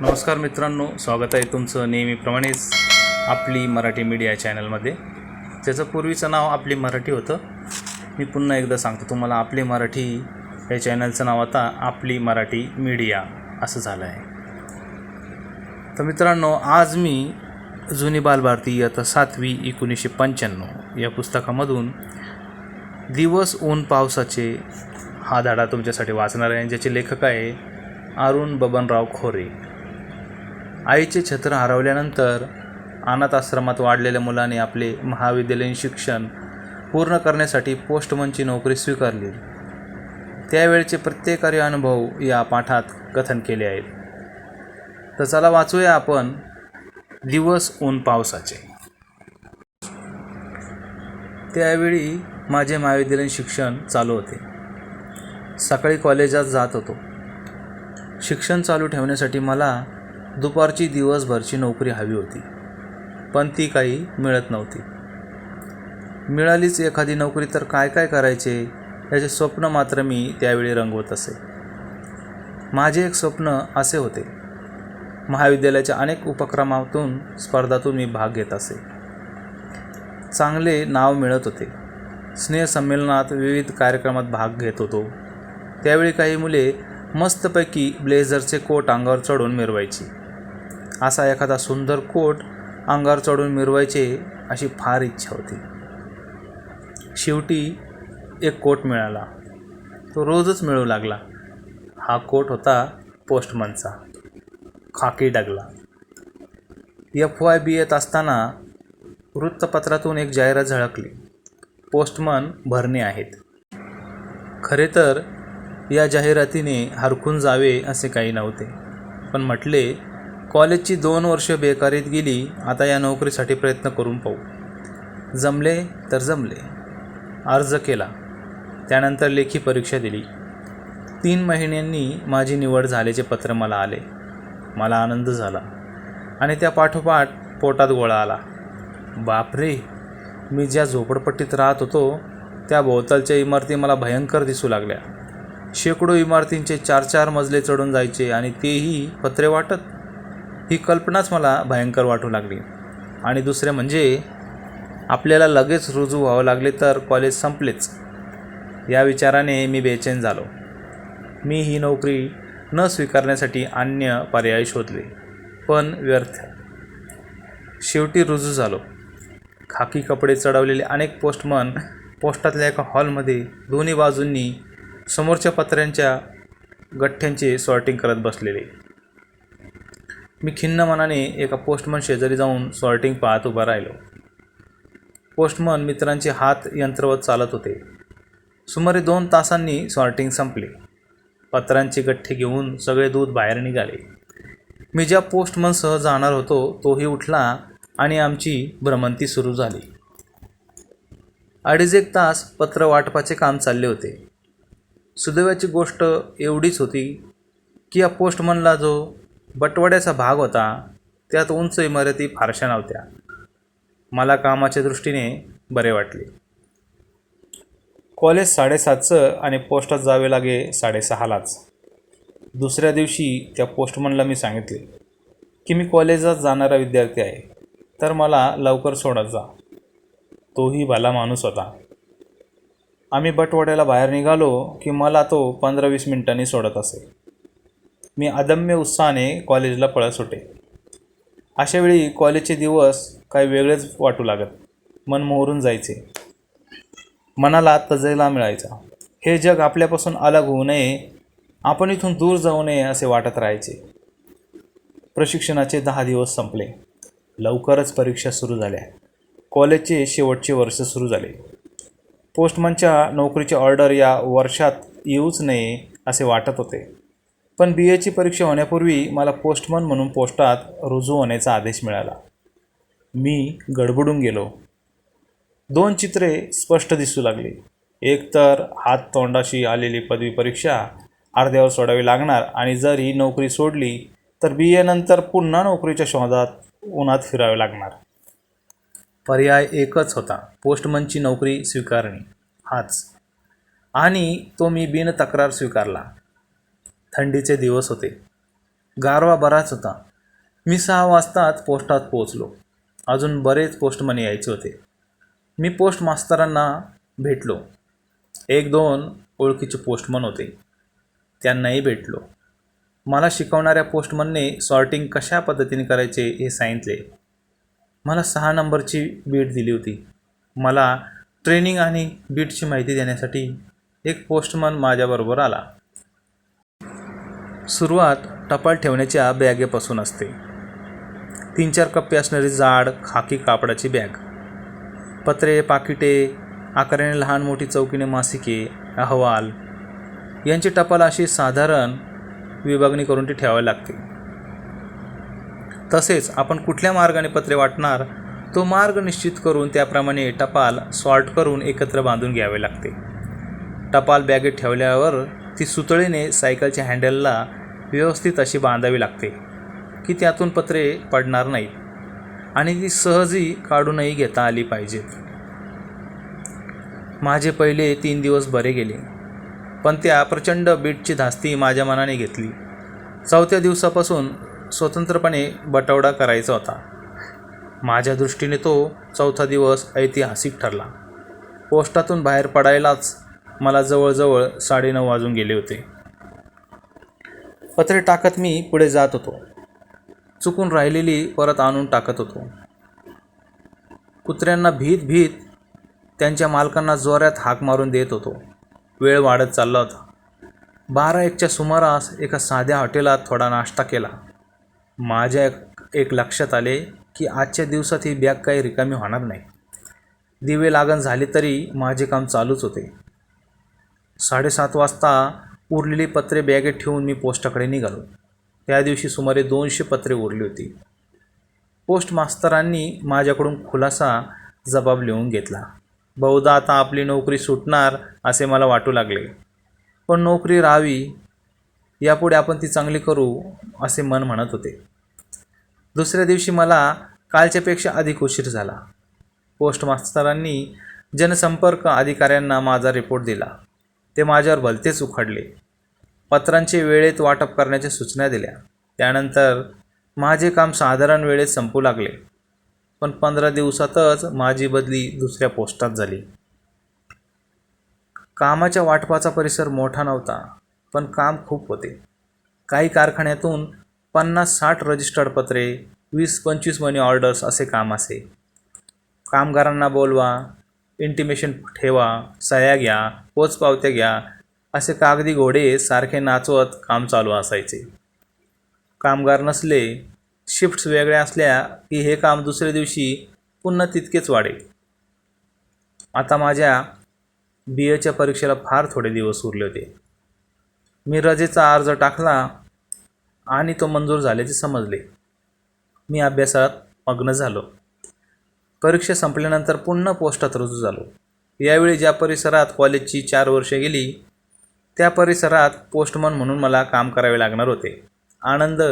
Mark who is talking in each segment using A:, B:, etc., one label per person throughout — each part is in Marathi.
A: नमस्कार मित्रांनो स्वागत आहे तुमचं नेहमीप्रमाणेच आपली मराठी मीडिया चॅनलमध्ये. त्याचं पूर्वीचं नाव आपली मराठी होतं. मी पुन्हा एकदा सांगतो तुम्हाला आपली मराठी या चॅनलचं नाव आता आपली मराठी मीडिया असं झालं आहे तर मित्रांनो आज मी जुनी बालभारती आता सातवी एकोणीसशे पंच्याण्णव या पुस्तकामधून दिवस ऊन पावसाचे हा धडा तुमच्यासाठी वाचणार आहे. ज्याचे लेखक आहे अरुण बबनराव खोरे. आईचे छत्र हरवल्यानंतर अनाथ आश्रमात वाढलेल्या मुलाने आपले महाविद्यालयीन शिक्षण पूर्ण करण्यासाठी पोस्टमनची नोकरी स्वीकारली. त्यावेळचे प्रत्येकारी अनुभव या पाठात कथन केले आहेत. तर चला वाचूया आपण दिवस ऊन पावसाचे. त्यावेळी माझे महाविद्यालयीन शिक्षण चालू होते. सकाळी कॉलेजात जात होतो. शिक्षण चालू ठेवण्यासाठी मला दुपारची दिवसभरची नोकरी हवी होती पण ती काही मिळत नव्हती. मिळालीच एखादी नोकरी तर काय काय करायचे याचे स्वप्न मात्र मी त्यावेळी रंगवत असे. माझे एक स्वप्न असे होते. महाविद्यालयाच्या अनेक उपक्रमातून स्पर्धातून मी भाग घेत असे. चांगले नाव मिळत होते. स्नेहसंमेलनात विविध कार्यक्रमात भाग घेत होतो. त्यावेळी काही मुले मस्तपैकी ब्लेझरचे कोट अंगावर चढून मिरवायची. असा एखादा सुंदर कोट अंगावर चढून मिरवायचे अशी फार इच्छा होती. शेवटी एक कोट मिळाला. तो रोजच मिळू लागला. हा कोट होता पोस्टमनचा. खाकी डगला. एफ वाय बी येत असताना वृत्तपत्रातून एक जाहिरात झळकली. पोस्टमन भरणे आहेत. खरे तर या जाहिरातीने हरकून जावे असे काही नव्हते. पण म्हटले कॉलेजची दोन वर्ष बेकारीत गेली आता या नोकरीसाठी प्रयत्न करून पाहू. जमले तर जमले. अर्ज केला. त्यानंतर लेखी परीक्षा दिली. तीन महिन्यांनी माझी निवड झाल्याचे पत्र मला आले. मला आनंद झाला आणि त्या पाठोपाठ पोटात गोळा आला. बापरे! मी ज्या झोपडपट्टीत राहत होतो त्या भोवतालच्या इमारती मला भयंकर दिसू लागल्या. शेकडो इमारतींचे चार चार मजले चढून जायचे आणि तेही पत्रे वाटत. ही कल्पनाच मला भयंकर वाटू लागली. आणि दुसरे म्हणजे आपल्याला लगेच रुजू व्हावं लागले तर कॉलेज संपलेच. या विचाराने मी बेचैन झालो. मी ही नोकरी न स्वीकारण्यासाठी अन्य पर्याय शोधले पण व्यर्थ. शेवटी रुजू झालो. खाकी कपडे चढवलेले अनेक पोस्टमन पोस्टातल्या एका हॉलमध्ये दोन्ही बाजूंनी समोरच्या पत्र्यांच्या गठ्ठ्यांचे सॉर्टिंग करत बसलेले. मी खिन्न मनाने एका पोस्टमन शेजारी जाऊन सॉर्टिंग पाहत उभा राहिलो. पोस्टमन मित्रांचे हात यंत्रवत चालत होते. सुमारे दोन तासांनी सॉर्टिंग संपले. पत्रांचे गठ्ठे घेऊन सगळे दूध बाहेर निघाले. मी ज्या पोस्टमनसह जाणार होतो तोही उठला आणि आमची भ्रमंती सुरू झाली. अडीच एक तास पत्र वाटपाचे काम चालले होते. सुदैवाची गोष्ट एवढीच होती की या पोस्टमनला जो बटवड्याचा भाग होता त्यात उंच इमारती फारशा नव्हत्या. मला कामाच्या दृष्टीने बरे वाटले. कॉलेज साडेसातचं आणि पोस्टात जावे लागे साडेसहालाच. दुसऱ्या दिवशी त्या पोस्टमनला मी सांगितले की मी कॉलेजात जाणारा विद्यार्थी आहे तर मला लवकर सोडत जा. तोही भला माणूस होता. आम्ही बटवड्याला बाहेर निघालो की मला तो पंधरा वीस मिनिटांनी सोडत असे. मी अदम्य उत्साहाने कॉलेजला पळत सुटे. अशावेळी कॉलेजचे दिवस काही वेगळेच वाटू लागत. मन मोहरून जायचे. मनाला तजेला मिळायचा. हे जग आपल्यापासून अलग होऊ नये. आपण इथून दूर जाऊ नये असे वाटत राहायचे. प्रशिक्षणाचे दहा दिवस संपले. लवकरच परीक्षा सुरू झाल्या. कॉलेजचे शेवटचे वर्ष सुरू झाले. पोस्टमनच्या नोकरीची ऑर्डर या वर्षात येऊच नये असे वाटत होते. पण बी एची परीक्षा होण्यापूर्वी मला पोस्टमन म्हणून पोस्टात रुजू होण्याचा आदेश मिळाला. मी गडबडून गेलो. दोन चित्रे स्पष्ट दिसू लागली. एक तर हात तोंडाशी आलेली पदवी परीक्षा अर्ध्यावर सोडावी लागणार आणि जर ही नोकरी सोडली तर बी एनंतर पुन्हा नोकरीच्या शोधात उन्हात फिरावे लागणार. पर्याय एकच होता. पोस्टमनची नोकरी स्वीकारणे. हाच. आणि तो मी बिन तक्रार स्वीकारला. थंडीचे दिवस होते. गारवा बराच होता. मी सहा वाजताच पोस्टात पोहोचलो. अजून बरेच पोस्टमन यायचे होते. मी पोस्ट मास्तरांना भेटलो. एक दोन ओळखीचे पोस्टमन होते. त्यांनाही भेटलो. मला शिकवणाऱ्या पोस्टमनने सॉर्टिंग कशा पद्धतीने करायचे हे सांगितले. मला सहा नंबरची बीट दिली होती. मला ट्रेनिंग आणि बीटची माहिती देण्यासाठी एक पोस्टमन माझ्याबरोबर आला. सुरुवात टपाल ठेवण्याच्या बॅगेपासून असते. तीन चार कप्पे असणारी जाड खाकी कापडाची बॅग. पत्रे पाकिटे आकाराने लहान मोठी चौकीने मासिके अहवाल. यांची टपाल अशी साधारण विभागणी करून ती ठेवावी लागते. तसेच आपण कुठल्या मार्गाने पत्रे वाटणार तो मार्ग निश्चित करून त्याप्रमाणे टपाल सॉर्ट करून एकत्र बांधून घ्यावे लागते. टपाल बॅगेत ठेवल्यावर ती सुतळीने सायकलच्या हँडलला व्यवस्थित अशी बांधावी लागते की त्यातून पत्रे पडणार नाहीत आणि ती सहजही काढूनही घेता आली पाहिजेत. माझे पहिले तीन दिवस बरे गेले पण त्या प्रचंड बीटची धास्ती माझ्या मनाने घेतली. चौथ्या दिवसापासून स्वतंत्रपणे बटवडा करायचा होता. माझ्या दृष्टीने तो चौथा दिवस ऐतिहासिक ठरला. पोस्टातून बाहेर पडायलाच मला जवळजवळ साडेनऊ वाजून गेले होते. पत्रे टाकत मी पुढे जात होतो. चुकून राहिलेली परत आणून टाकत होतो. कुत्र्यांना भीत भीत त्यांच्या मालकांना जोरात हाक मारून देत होतो. वेळ वाढत चालला होता. बारा एकच्या सुमारास एका साध्या हॉटेलात थोडा नाश्ता केला. माझ्या एक एक लक्षात आले की आजच्या दिवसात ही बॅग काही रिकामी होणार नाही. दिवे लागण झाले तरी माझे काम चालूच होते. साडेसात वाजता उरलेली पत्रे बॅगेत ठेवून मी पोस्टाकडे निघालो. त्या दिवशी सुमारे दोनशे पत्रे उरली होती. पोस्ट मास्तरांनी माझ्याकडून खुलासा जबाब लिहून घेतला. बहुधा आता आपली नोकरी सुटणार असे मला वाटू लागले. पण नोकरी राहावी यापुढे आपण ती चांगली करू असे मन म्हणत होते. दुसऱ्या दिवशी मला कालच्यापेक्षा अधिक उशीर झाला. पोस्ट मास्तरांनी जनसंपर्क अधिकाऱ्यांना माझा रिपोर्ट दिला. ते माझ्यावर भलतेच उखडले. पत्रांचे वेळेत वाटप करण्याच्या सूचना दिल्या. त्यानंतर माझे काम साधारण वेळेत संपू लागले. पण पंधरा दिवसातच माझी बदली दुसऱ्या पोस्टात झाली. कामाच्या वाटपाचा परिसर मोठा नव्हता पण काम खूप होते. काही कारखान्यातून पन्नास साठ रजिस्टर्ड पत्रे वीस पंचवीस मनी ऑर्डर्स असे काम असे. कामगारांना बोलवा इंटिमेशन ठेवा सह्या घ्या पोचपावत्या घ्या असे कागदी घोडे सारखे नाचवत काम चालू असायचे. कामगार नसले शिफ्ट्स वेगळ्या असल्या की हे काम दुसऱ्या दिवशी पुन्हा तितकेच वाढेल आता माझ्या बी एच्या परीक्षेला फार थोडे दिवस उरले होते. मी रजेचा अर्ज टाकला आणि तो मंजूर झाल्याचे समजले. मी अभ्यासात मग्न झालो. परीक्षा संपल्यानंतर पुन्हा पोस्टात रुजू झालो. यावेळी ज्या परिसरात कॉलेजची चार वर्षे गेली त्या परिसरात पोस्टमन म्हणून मला काम करावे लागणार होते. आनंद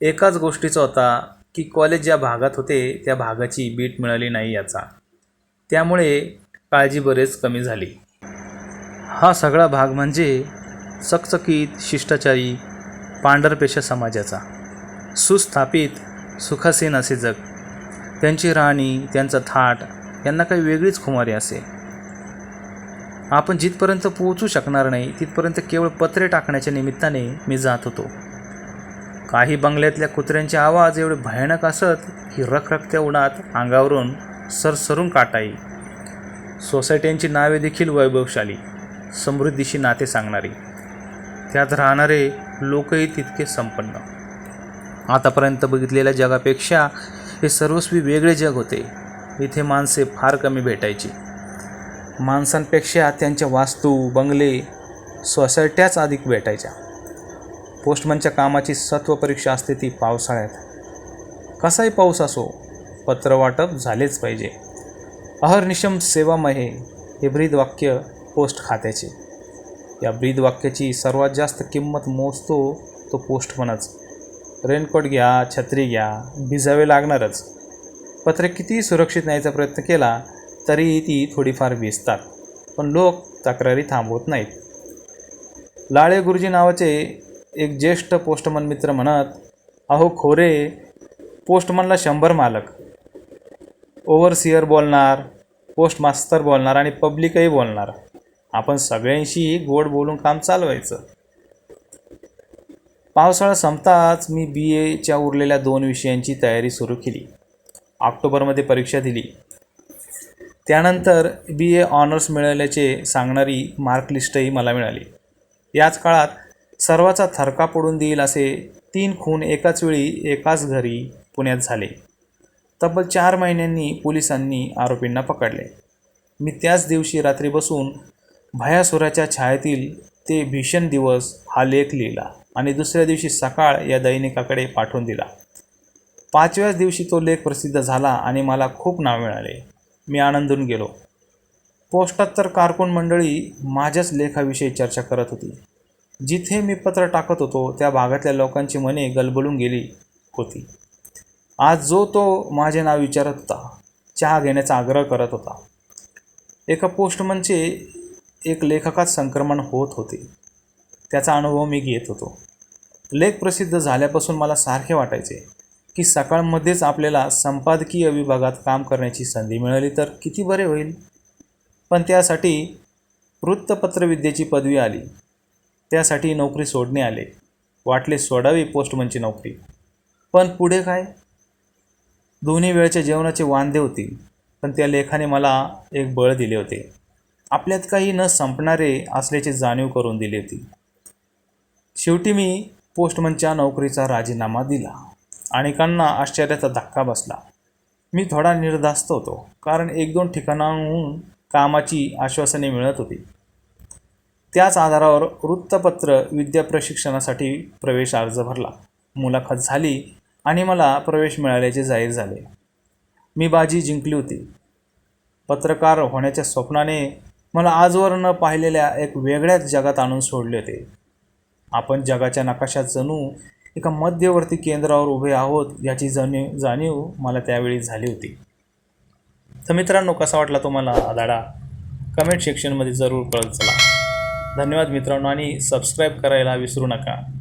A: एकाच गोष्टीचा होता की कॉलेज ज्या भागात होते त्या भागाची बीट मिळाली नाही याचा. त्यामुळे काळजी बरेच कमी झाली. हा सगळा भाग म्हणजे चकचकीत शिष्टाचारी पांढरपेशा समाजाचा. सुस्थापित सुखासीन असे जग. त्यांची राणी त्यांचा थाट यांना काही वेगळीच खुमारी असे. आपण जिथपर्यंत पोहोचू शकणार नाही तिथपर्यंत केवळ पत्रे टाकण्याच्या निमित्ताने मी जात होतो. काही बंगल्यातल्या कुत्र्यांचे आवाज एवढे भयानक असत की रखरखत्या उन्हात अंगावरून सरसरून काटाई. सोसायट्यांची नावे देखील वैभवशाली समृद्धीशी नाते सांगणारी. त्यात राहणारे लोकही तितके संपन्न. आतापर्यंत बघितलेल्या जगापेक्षा हे सर्वस्वी वेगळे जग होते. इथे माणसे फार कमी भेटायची. माणसांपेक्षा त्यांच्या वास्तू बंगले सोसायट्याच अधिक भेटायच्या. पोस्टमनच्या कामाची सत्व परीक्षा असते ती पावसाळ्यात. कसाही पाऊस असो पत्र वाटप झालेच पाहिजे. अहर्निशम सेवामहे हे ब्रीद वाक्य पोस्ट खात्याचे. या ब्रीद वाक्याची सर्वात जास्त किंमत मोजतो तो पोस्टमनच. रेनकोट घ्या छत्री घ्या भिजावे लागणारच. पत्रे कितीही सुरक्षित न्यायचा प्रयत्न केला तरीही ती थोडीफार भिजतात पण लोक तक्रारी थांबवत नाहीत. लाळे गुरुजी नावाचे एक ज्येष्ठ पोस्टमन मित्र म्हणत अहो खोरे पोस्टमनला शंभर मालक. ओव्हरसिअर बोलणार पोस्ट मास्तर बोलणार आणि पब्लिकही बोलणार. आपण सगळ्यांशी गोड बोलून काम चालवायचं. पावसाळा संपताच मी बी एच्या उरलेल्या दोन विषयांची तयारी सुरू केली. ऑक्टोबरमध्ये परीक्षा दिली. त्यानंतर बी ए ऑनर्स मिळाल्याचे सांगणारी मार्कलिस्टही मला मिळाली. याच काळात सर्वाचा थरका पडून देईल असे तीन खून एकाच वेळी एकाच घरी पुण्यात झाले. तब्बल चार महिन्यांनी पोलिसांनी आरोपींना पकडले. मी त्याच दिवशी रात्री बसून भयासुराच्या छायेतील ते भीषण दिवस हा लेख लिहिला. आणि दुसऱ्या दिवशी सकाळ या दैनिकाकडे पाठवून दिला. पाचव्याच दिवशी तो लेख प्रसिद्ध झाला आणि मला खूप नाव मिळाले. मी आनंदून गेलो. पोस्टात तर कारकून मंडळी माझ्याच लेखाविषयी चर्चा करत होती. जिथे मी पत्र टाकत होतो त्या भागातल्या लोकांची मने गलबलून गेली होती. आज जो तो माझे नाव विचारत होता चहा घेण्याचा आग्रह करत होता. एका पोस्टमनचे एक लेखकात संक्रमण होत होते. त्याचा अनुभव मी घेत होतो. लेख प्रसिद्ध झाल्यापासून मला सारखे वाटायचे की सकाळमध्येच आपल्याला संपादकीय विभागात काम करण्याची संधी मिळाली तर किती बरे होईल? पण त्यासाठी वृत्तपत्रविद्येची पदवी आली. त्यासाठी नोकरी सोडणे आले. वाटले सोडावी पोस्टमनची नोकरी. पण पुढे काय? दोन्ही वेळच्या जेवणाचे वांदे होतील पण त्या लेखाने मला एक बळ दिले होते. आपल्यात काही न संपणारे असल्याची जाणीव करून दिली होती. शेवटी मी पोस्टमनच्या नोकरीचा राजीनामा दिला. अनेकांना आश्चर्याचा धक्का बसला. मी थोडा निर्धास्त होतो कारण एक दोन ठिकाणाहून कामाची आश्वासने मिळत होती. त्याच आधारावर वृत्तपत्र विद्या प्रशिक्षणासाठी प्रवेश अर्ज भरला. मुलाखत झाली आणि मला प्रवेश मिळाल्याचे जाहीर झाले. मी बाजी जिंकली होती. पत्रकार होण्याच्या स्वप्नाने मला आजवर न पाहिलेल्या एक वेगळ्याच जगात आणून सोडले होते. आपण जगाच्या नकाशात जणू एका मध्यवर्ती केंद्रावर उभे आहोत याची जाणीव जाणीव मला त्यावेळी झाली होती. तर मित्रांनो कसा वाटला तुम्हाला हा धडा? कमेंट सेक्शनमध्ये जरूर कळत चला. धन्यवाद मित्रांनो आणि सबस्क्राईब करायला विसरू नका.